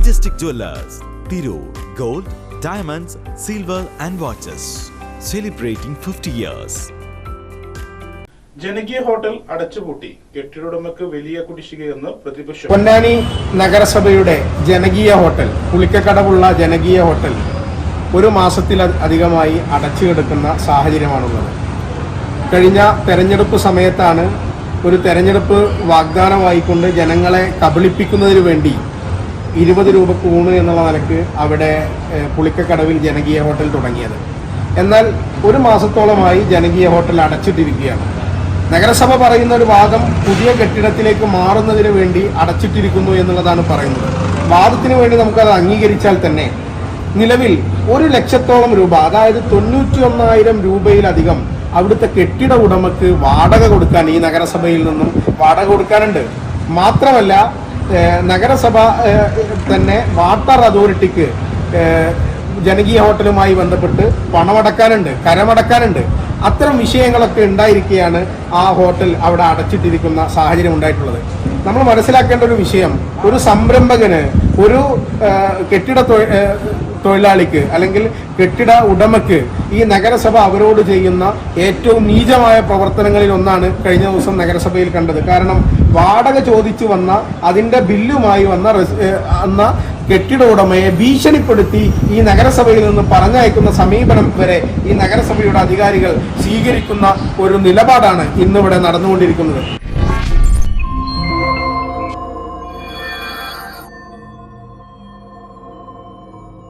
Majestic Jewelers, Tirur, Gold, Diamonds, Silver and Watches. Celebrating 50 years. ജനകീയ hotel അടച്ചുപൂട്ടി കെട്ടിടുടമയ്ക്ക് വലിയ കുടിശ്ശികയെന്ന് പ്രതിപക്ഷം പൊന്നാനി നഗരസഭയുടെ ജനകീയ ഹോട്ടൽ പുളിക്കക്കടവുള്ള ജനകീയ ഹോട്ടൽ ഒരു മാസത്തിൽ അധികമായി അടച്ചു കിടക്കുന്ന സാഹചര്യമാണുള്ളത് കഴിഞ്ഞ തെരഞ്ഞെടുപ്പ് സമയത്താണ് ഒരു തെരഞ്ഞെടുപ്പ് വാഗ്ദാനമായിക്കൊണ്ട് ജനങ്ങളെ കബളിപ്പിക്കുന്നതിന് വേണ്ടി ഇരുപത് രൂപ കൂണ് എന്നുള്ള നിലയ്ക്ക് അവിടെ പുളിക്കക്കടവിൽ ജനകീയ ഹോട്ടൽ തുടങ്ങിയത്. എന്നാൽ ഒരു മാസത്തോളമായി ജനകീയ ഹോട്ടൽ അടച്ചിട്ടിരിക്കുകയാണ്. നഗരസഭ പറയുന്ന ഒരു വാദം പുതിയ കെട്ടിടത്തിലേക്ക് മാറുന്നതിന് വേണ്ടി അടച്ചിട്ടിരിക്കുന്നു എന്നുള്ളതാണ് പറയുന്നത്. വാദത്തിന് വേണ്ടി നമുക്കത് അംഗീകരിച്ചാൽ തന്നെ നിലവിൽ ഒരു ലക്ഷത്തോളം രൂപ അതായത് തൊണ്ണൂറ്റി ഒന്നായിരം രൂപയിലധികം അവിടുത്തെ കെട്ടിട ഉടമക്ക് വാടക കൊടുക്കാൻ ഈ നഗരസഭയിൽ നിന്നും വാടക കൊടുക്കാനുണ്ട്. മാത്രമല്ല നഗരസഭ തന്നെ വാട്ടർ അതോറിറ്റിക്ക് ജനകീയ ഹോട്ടലുമായി ബന്ധപ്പെട്ട് പണമടക്കാനുണ്ട് കരമടക്കാനുണ്ട്. അത്തരം വിഷയങ്ങളൊക്കെ ഉണ്ടായിരിക്കുകയാണ് ആ ഹോട്ടൽ അവിടെ അടച്ചിട്ടിരിക്കുന്ന സാഹചര്യം ഉണ്ടായിട്ടുള്ളത്. നമ്മൾ മനസ്സിലാക്കേണ്ട ഒരു വിഷയം ഒരു സംരംഭകന് ഒരു കെട്ടിട തൊഴിലാളിക്ക് അല്ലെങ്കിൽ കെട്ടിട ഉടമയ്ക്ക് ഈ നഗരസഭ അവരോട് ചെയ്യുന്ന ഏറ്റവും നീചമായ പ്രവർത്തനങ്ങളിൽ ഒന്നാണ് കഴിഞ്ഞ ദിവസം നഗരസഭയിൽ കണ്ടത്. കാരണം വാടക ചോദിച്ചു വന്ന അതിന്റെ ബില്ലുമായി വന്ന അന്ന കെട്ടിട ഉടമയെ ഭീഷണിപ്പെടുത്തി ഈ നഗരസഭയിൽ നിന്ന് പറഞ്ഞയക്കുന്ന സമീപനം വരെ ഈ നഗരസഭയുടെ അധികാരികൾ സ്വീകരിക്കുന്ന ഒരു നിലപാടാണ് ഇന്നിവിടെ നടന്നുകൊണ്ടിരിക്കുന്നത്.